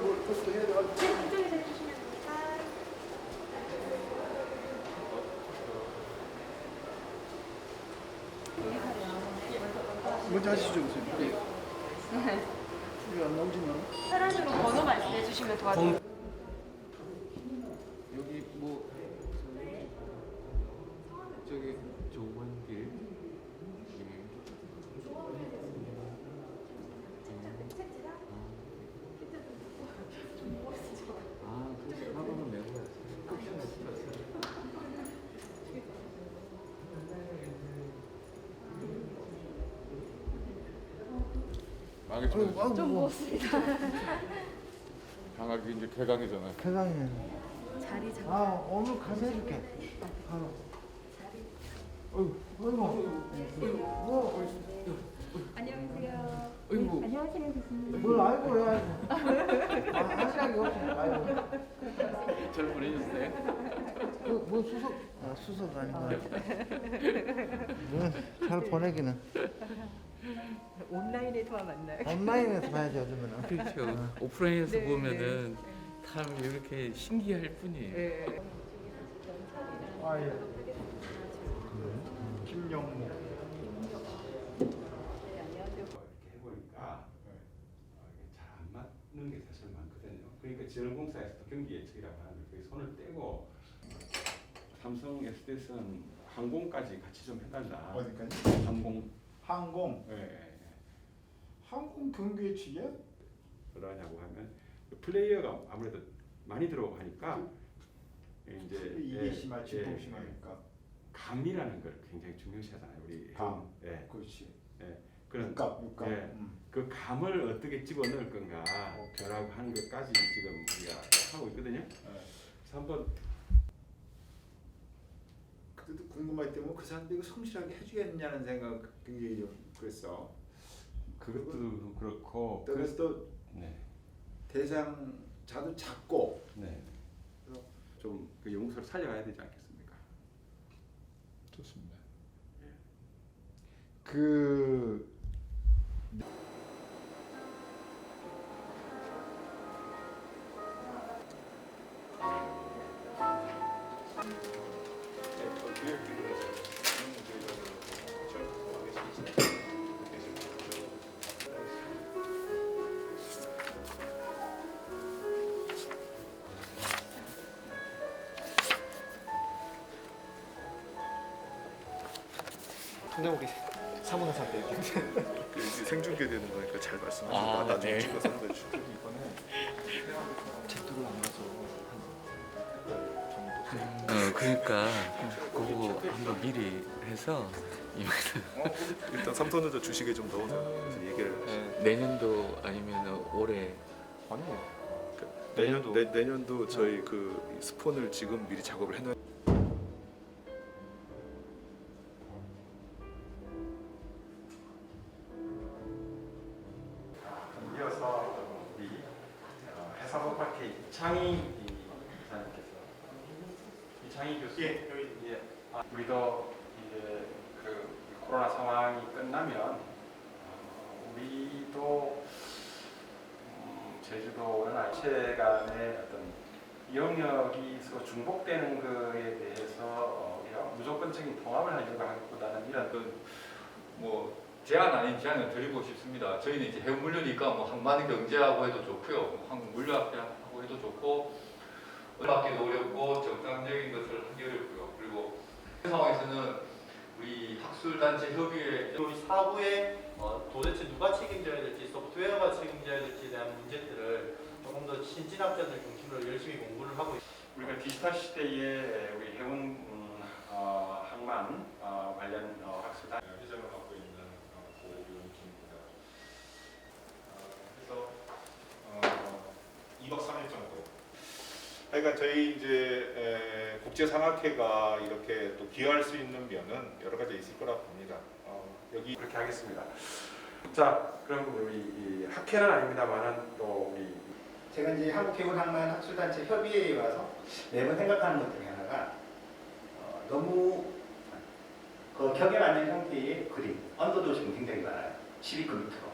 그것도 해야 돼. 네, 그쪽에서 해주시면 됩니다. 먼저 하시죠, 선생님. 이게 안 나오지만. 혈안으로 번호 말씀해 주시면 도와드릴게요. 여기 뭐 저기 조원길 아, 그래서 한번은 메고 아이고, 아이고, 좀 뭐. 무겁습니다. 방학이 이제 개강이잖아요. 세상에. 자리 잡. 아, 오늘 가서 해줄게. 아. 어이구, 어이구. 뭐, 안녕하세요. 어이구. 네, 안녕하세요 교수님. 뭘 알고 해, 알고. 아, 하시라기 없이. 아이고. 잘 보내셨어요? 그, 뭐 수석? 아, 수석 아닌 것 같아. 뭐, 잘 보내기는. 온라인에서만 만나요. 온라인에서 봐야지, 요즘에는. 그렇죠. 오프라인에서 네, 보면은 참 이렇게 신기할 뿐이에요. 네. 아, 예. 김영무. 이렇게 해보니까 어, 이게 잘 안 맞는 게 사실 많거든요. 그러니까 지원공사에서도 경기 예측이라고 하는데 그게 손을 떼고 삼성 SDS는 항공까지 같이 좀 해달라. 어디까지? 항공. 항공 예, 예, 예. 항공 경기 예측이야? 그러냐고 하면 그 플레이어가 아무래도 많이 들어오고 하니까 이제 이게 예, 심하, 예, 진폭 예. 심하니까 감이라는 걸 굉장히 중요시하잖아요. 우리 감. 예. 그렇지. 그런 육갑, 육갑. 예. 음. 그 감을 어떻게 집어넣을 건가 결하고 하는 것까지 지금 우리가 하고 있거든요. 예. 그래서 한번 그때도 궁금하기 때문에 그 사람들이 이거 성실하게 해주겠냐는 생각 굉장히 좀 그랬어. 그것도 그렇고 또 그래서 또 네, 대상자도 작고 네. 좀그 용서를 살려가야 되지 않겠습니까? 좋습니다. 그 그냥 우리 사문화사한테 이렇게 생중계 되는 거니까 잘 말씀하시고 아, 나중에 네. 찍어서 보내주시고 이번에 제대로 안 가서 한 어, 그러니까 그거 한번 미리 해서 이번에 일단 삼성전자 주식에 좀 넣어서 그래서 얘기를 네. 내년도 아니면 올해 아니요. 내년 내, 내년도 저희 그 스폰을 지금 미리 작업을 해놔. 해사업학회 이창희 이사님께서 이 창희 교수 예, 예. 아, 우리도 이제 그 코로나 상황이 끝나면 어, 우리도 음, 제주도는 아체 간의 어떤 영역이 서로 중복되는 거에 대해서 어, 우리가 무조건적인 통합을 하려고 하기보다는 이런 뭐 제안 아닌 제안을 드리고 싶습니다. 저희는 이제 해운 물류니까 뭐 항만 경제하고 해도 좋고요. 뭐 한국 물류학회 하고 해도 좋고 받기도 어렵고 정상적인 것을 하기 어렵고요. 그리고 그 상황에서는 우리 학술단체 협의회 우리 사부에 어, 도대체 누가 책임져야 될지 소프트웨어가 책임져야 될지에 대한 문제들을 조금 더 신진학자들 중심으로 열심히 공부를 하고 있습니다. 우리가 디지털 시대에 우리 해운 음, 어, 항만 어, 관련 어, 학술단 회장을 맡고 있는. 그래서 어, 2박 3일 정도. 그러니까 저희 이제 에, 국제상학회가 이렇게 또 기여할 수 있는 면은 여러 가지 있을 거라고 봅니다. 어, 여기 그렇게 하겠습니다. 자, 그럼 우리 이 학회는 아닙니다만은 또 우리 제가 이제 한국해운항만 학술단체 협의회에 와서 매번 생각하는 것 중에 하나가 어, 너무 그 격에 맞는 형태의 그림, 언더도 지금 굉장히 많아요. 12km.